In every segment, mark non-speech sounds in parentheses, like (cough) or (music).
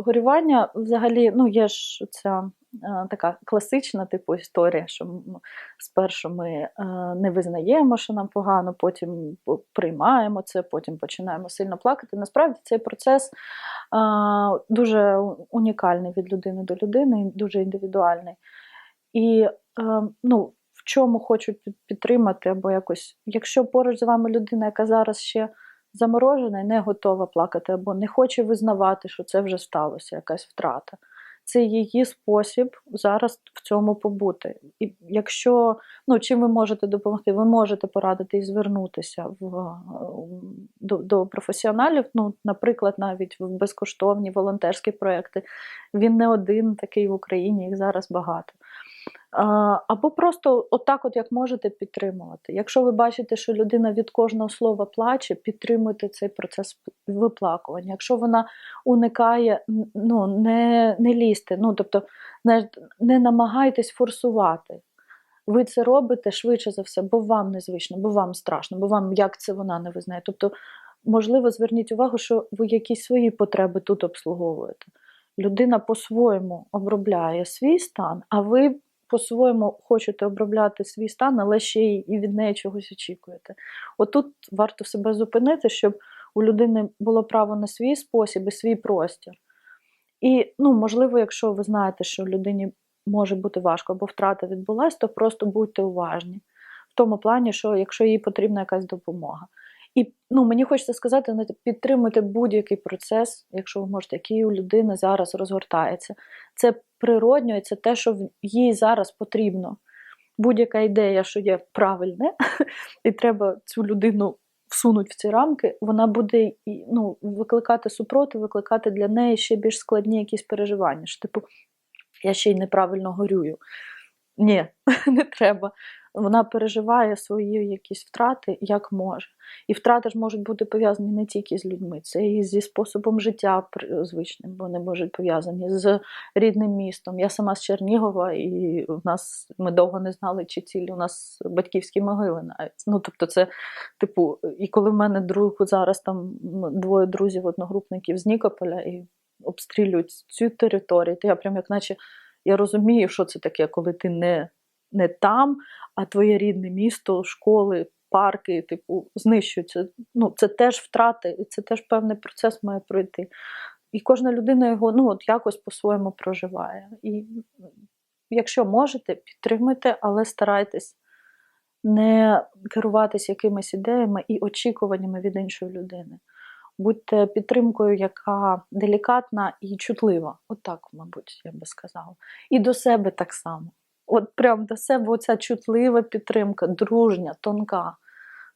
горювання взагалі, ну, є ж ця е, така класична типу історія, що спершу ми е, не визнаємо, що нам погано, потім приймаємо це, потім починаємо сильно плакати. Насправді цей процес е, дуже унікальний від людини до людини, дуже індивідуальний. І ну, в чому хочу підтримати, або якось, якщо поруч з вами людина, яка зараз ще заморожена і не готова плакати, або не хоче визнавати, що це вже сталося, якась втрата. Це її спосіб зараз в цьому побути. І якщо ну, чим ви можете допомогти, ви можете порадити і звернутися в, е, до, до професіоналів, ну, наприклад, навіть в безкоштовні волонтерські проекти. Він не один такий в Україні, їх зараз багато. Або просто отак, от як можете підтримувати. Якщо ви бачите, що людина від кожного слова плаче, підтримуйте цей процес виплакування. Якщо вона уникає, ну не, не лізьте, ну тобто не, не намагайтесь форсувати. Ви це робите швидше за все, бо вам незвично, бо вам страшно, бо вам як це вона не визнає. Тобто, можливо, зверніть увагу, що ви якісь свої потреби тут обслуговуєте. Людина по-своєму обробляє свій стан, а ви по-своєму хочете обробляти свій стан, але ще і від неї чогось очікуєте. Отут варто себе зупинити, щоб у людини було право на свій спосіб і свій простір. І, ну, можливо, якщо ви знаєте, що людині може бути важко або втрата відбулась, то просто будьте уважні. В тому плані, що якщо їй потрібна якась допомога. І ну, мені хочеться сказати, підтримуйте будь-який процес, якщо ви можете, який у людини зараз розгортається. Це природньо і це те, що їй зараз потрібно. Будь-яка ідея, що є правильне, (laughs) і треба цю людину всунути в ці рамки, вона буде ну, викликати супротив, викликати для неї ще більш складні якісь переживання. Що, типу, я ще й неправильно горюю. Ні, (laughs) не треба. Вона переживає свої якісь втрати як може. І втрати ж можуть бути пов'язані не тільки з людьми, це і зі способом життя звичним, вони можуть пов'язані з рідним містом. Я сама з Чернігова, і в нас ми довго не знали, чи цілі у нас батьківські могили навіть. Ну, тобто, це, типу, і коли в мене друг зараз там двоє друзів, одногрупників з Нікополя і обстрілюють цю територію, то я прям як наче я розумію, що це таке, коли ти не, не там, а твоє рідне місто, школи, парки, типу, знищуються. Ну, це теж втрати, і це теж певний процес має пройти. І кожна людина його ну, от якось по-своєму проживає. І якщо можете, підтримуйте, але старайтесь не керуватись якимись ідеями і очікуваннями від іншої людини. Будьте підтримкою, яка делікатна і чутлива. От мабуть, я би сказала. І до себе так само. От прям до себе оця чутлива підтримка, дружня, тонка.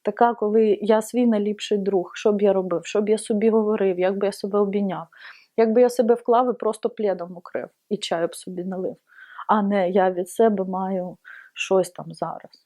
Така, коли я свій найліпший друг, що б я робив, що б я собі говорив, як би я себе обійняв, як би я себе вклав і просто плідом укрив і чаю б собі налив. А не я від себе маю щось там зараз.